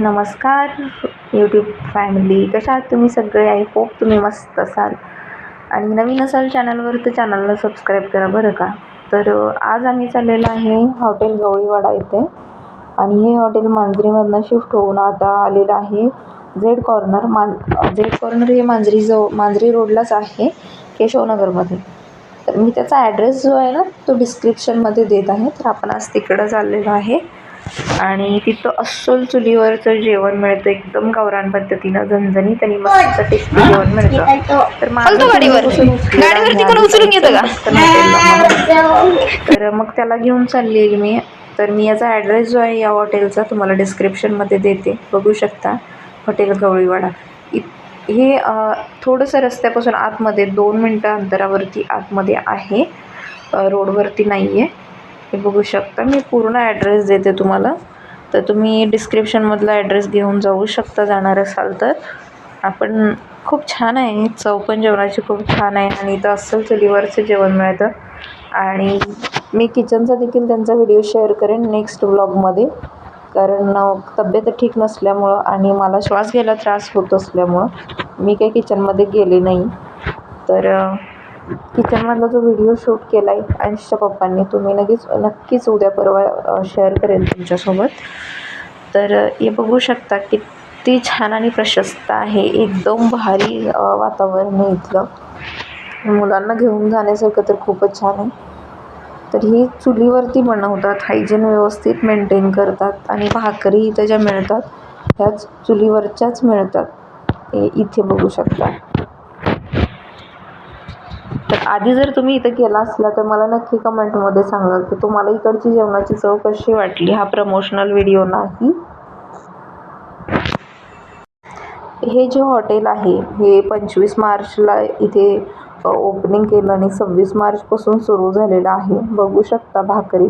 नमस्कार YouTube family कशा आहात तुम्ही सगळे? आय होप तुम्ही मस्त असाल. आणि नवीन असाल चॅनलवर तर चॅनलला सबस्क्राईब करा बरं का? तर आज आम्ही चाललेलो आहे हॉटेल गवळीवाडा येथे आणि हे हॉटेल मांजरीमधनं शिफ्ट होऊन आता आलेलं आहे झेड कॉर्नर मान झेड कॉर्नर हे मांजरी जवळ मांजरी रोडलाच आहे केशवनगरमध्ये. तर मी त्याचा ॲड्रेस जो आहे ना तो डिस्क्रिप्शनमध्ये देत आहे. तर आपण आज तिकडं चाललेलो आहे. आणि तिथं अस्सल चुलीवरचं जेवण मिळतं एकदम गावरान पद्धतीनं झणझणीत आणि मस्त टेस्टी जेवण मिळतं. तर माझं गाडीवर. गाडीवरती. कोण उचलून घेतं का? तर मग त्याला घेऊन चाललेली मी. तर मी याचा ॲड्रेस जो आहे या हॉटेलचा तुम्हाला डिस्क्रिप्शनमध्ये देते. बघू शकता. हॉटेल गवळीवाडा. इ हे थोडंसं रस्त्यापासून आतमध्ये दोन मिनटं अंतरावरती आतमध्ये आहे. रोडवरती नाही आहे हे बघू शकता. मी पूर्ण ॲड्रेस देते तुम्हाला. तर तुम्ही डिस्क्रिप्शनमधला ॲड्रेस घेऊन जाऊ शकता जाणार असाल तर. आपण खूप छान आहे. चव पण जेवणाची खूप छान आहे आणि इथं अस्सल चुलीवरचं जेवण मिळतं. आणि मी किचनचा देखील त्यांचा व्हिडिओ शेअर करेन नेक्स्ट व्लॉगमध्ये कारण तब्येत ठीक नसल्यामुळं आणि मला श्वास घ्यायला त्रास होत असल्यामुळं मी काही किचनमध्ये गेले नाही. तर किचनमधला जो व्हिडिओ शूट केला आहे अंशच्या पप्पांनी तो मी नक्कीच नक्कीच उद्या परवा शेअर करेन तुमच्यासोबत. तर हे बघू शकता किती छान आणि प्रशस्त आहे. एकदम भारी वातावरण आहे इथलं. मुलांना घेऊन जाण्यासारखं तर खूपच छान आहे. तर ही चुलीवरती बनवतात हायजीन व्यवस्थित मेंटेन करतात आणि भाकरी इथं ज्या मिळतात. ह्याच चुलीवरच्याच मिळतात. इथे बघू शकता. तर आधी जर तुम्ही इथं गेला असला तर मला नक्की कमेंटमध्ये सांगा की तुम्हाला इकडची जेवणाची चव कशी वाटली? हा प्रमोशनल व्हिडिओ नाही. हे जे हॉटेल आहे हे पंचवीस मार्चला इथे ओपनिंग केलं आणि सव्वीस मार्चपासून सुरू झालेलं आहे. बघू शकता भाकरी.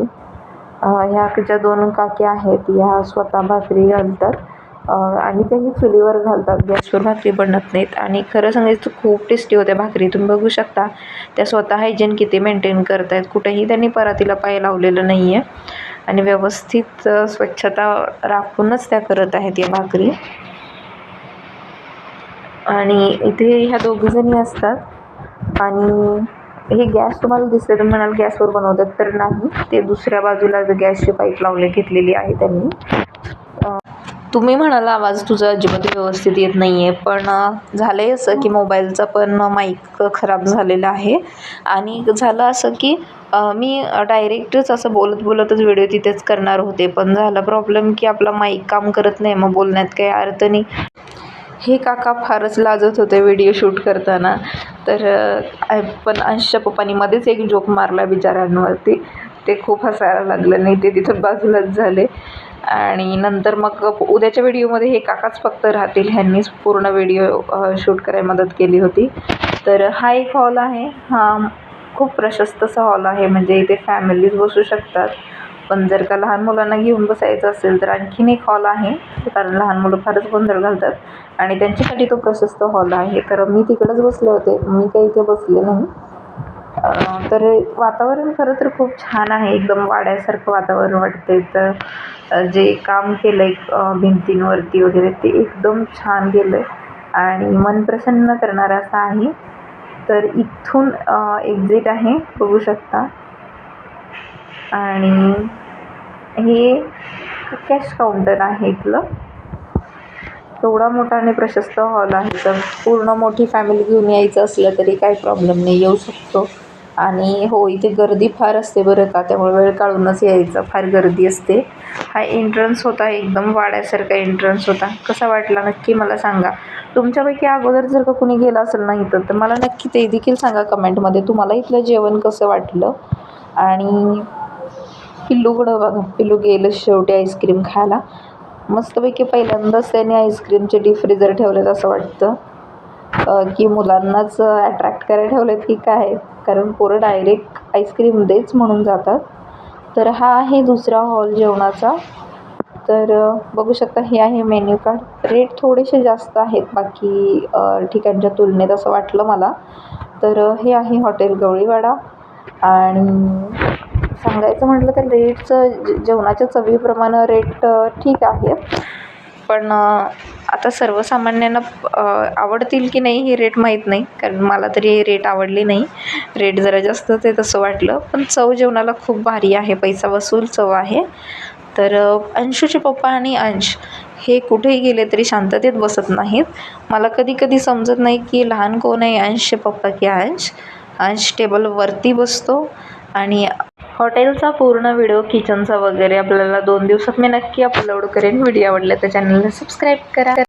ह्या ज्या दोन काक्या आहेत. ह्या स्वतः भाकरी घालतात. आणि तेही चुलीवर घालतात गॅसवर भाकरी बनत नाहीत. आणि खरं सांगायचं खूप टेस्टी होत्या भाकरी. तुम्ही बघू शकता त्या स्वतः हायजीन किती मेंटेन करत आहेत कुठेही त्यांनी परातीला पाय लावलेलं नाही आहे आणि व्यवस्थित स्वच्छता राखूनच त्या करत आहेत या भाकरी. आणि इथे ह्या दोघीजणी असतात. आणि हे गॅस तुम्हाला दिसते तर म्हणाल गॅसवर बनवतात तर नाही. ते दुसऱ्या बाजूला गॅसची पाईप लावले घेतलेली आहे त्यांनी. तुम्ही म्हणाला आवाज तुझा अजिबात व्यवस्थित येत नाही आहे पण झालं आहे असं की मोबाईलचा पण माईक खराब झालेला आहे. आणि झालं असं की मी डायरेक्टच असं बोलत बोलतच व्हिडिओ तिथेच करणार होते. पण झाला प्रॉब्लेम की आपला माईक काम करत नाही मग बोलण्यात काही अर्थ नाही. हे काका फारच लाजत होते व्हिडिओ शूट करताना. तर पण अंशच्या पप्पानी मध्येच एक जोक मारला बिचाऱ्यांवरती. ते खूप हसायला लागलं नाही ते तिथं बाजूलाच झाले. आणि नंतर मग उद्याच्या व्हिडिओमध्ये हे काकाच फक्त राहतील. ह्यांनीच पूर्ण व्हिडिओ शूट करायला मदत केली होती. तर हा एक हॉल आहे. हा खूप प्रशस्त असा हॉल आहे. म्हणजे इथे फॅमिलीज बसू शकतात. पण जर का लहान मुलांना घेऊन बसायचं असेल तर आणखीन एक हॉल आहे. कारण लहान मुलं फारच गोंधळ घालतात. आणि त्यांच्यासाठी तो प्रशस्त हॉल आहे. तर मी तिकडेच बसले होते. मी काही इथे बसले नाही. तर वातावरण खरं तर खूप छान आहे. एकदम वाड्यासारखं वातावरण वाटते तर जे काम केलं आहे भिंतींवरती वगैरे ते एकदम छान गेलं आहे आणि मन प्रसन्न करणारं असं आहे. तर इथून एक्झिट आहे बघू शकता. आणि हे कॅश काउंटर आहे इथलं. एवढा मोठा आणि प्रशस्त हॉल आहे. तर पूर्ण मोठी फॅमिली घेऊन यायचं असलं तरी काही प्रॉब्लेम नाही. येऊ शकतो. आणि हो इथे गर्दी फार असते बरं का. त्यामुळे वेळ काढूनच यायचं. फार गर्दी असते. हा एंट्रन्स होता एकदम वाड्यासारखा एंट्रन्स होता. कसा वाटला नक्की मला सांगा. तुमच्यापैकी अगोदर जर का कुणी गेलं असेल ना इथं तर मला नक्की ते देखील सांगा कमेंटमध्ये तुम्हाला इथलं जेवण कसं वाटलं? आणि पिल्लूकडं बघा. पिल्लू गेलं शेवटी आईस्क्रीम खायला. मस्तपैकी पहिल्यांदाच त्याने आईस्क्रीमचे डीप फ्रीजर ठेवलेत असं वाटतं. की मुलांनाच अट्रॅक्ट करायला ठेवलेत की काय? कारण पोरं डायरेक्ट आईस्क्रीम देच म्हणून जातात. तर हा आहे दुसरा हॉल जेवणाचा. तर बघू शकता हे आहे मेन्यू कार्ड रेट थोडेसे जास्त आहेत बाकी ठिकाणच्या तुलनेत असं वाटलं मला. तर हे आहे हॉटेल गवळीवाडा. आणि सांगायचं म्हटलं तर रेटचं जेवणाच्या चवीप्रमाणे रेट ठीक आहे. पण आता सर्वसामान्यांना आवडतील की नाही हे रेट माहीत नाही. कारण मला तरी हे रेट आवडली नाही. रेट जरा जास्तच आहे तसं वाटलं. पण चव जेवणाला खूप भारी आहे. पैसा वसूल चव आहे. तर अंशूचे पप्पा आणि अंश हे कुठेही गेले तरी शांततेत बसत नाहीत. मला कधी कधी समजत नाही की लहान कोण आहे अंशचे पप्पा की अंश. अंश टेबलवरती बसतो आणि हॉटेलचा पूर्ण व्हिडिओ किचनचा वगैरे आपल्याला दोन दिवसात मी नक्की अपलोड करेन. व्हिडिओ आवडला तर चॅनलला सबस्क्राईब करा.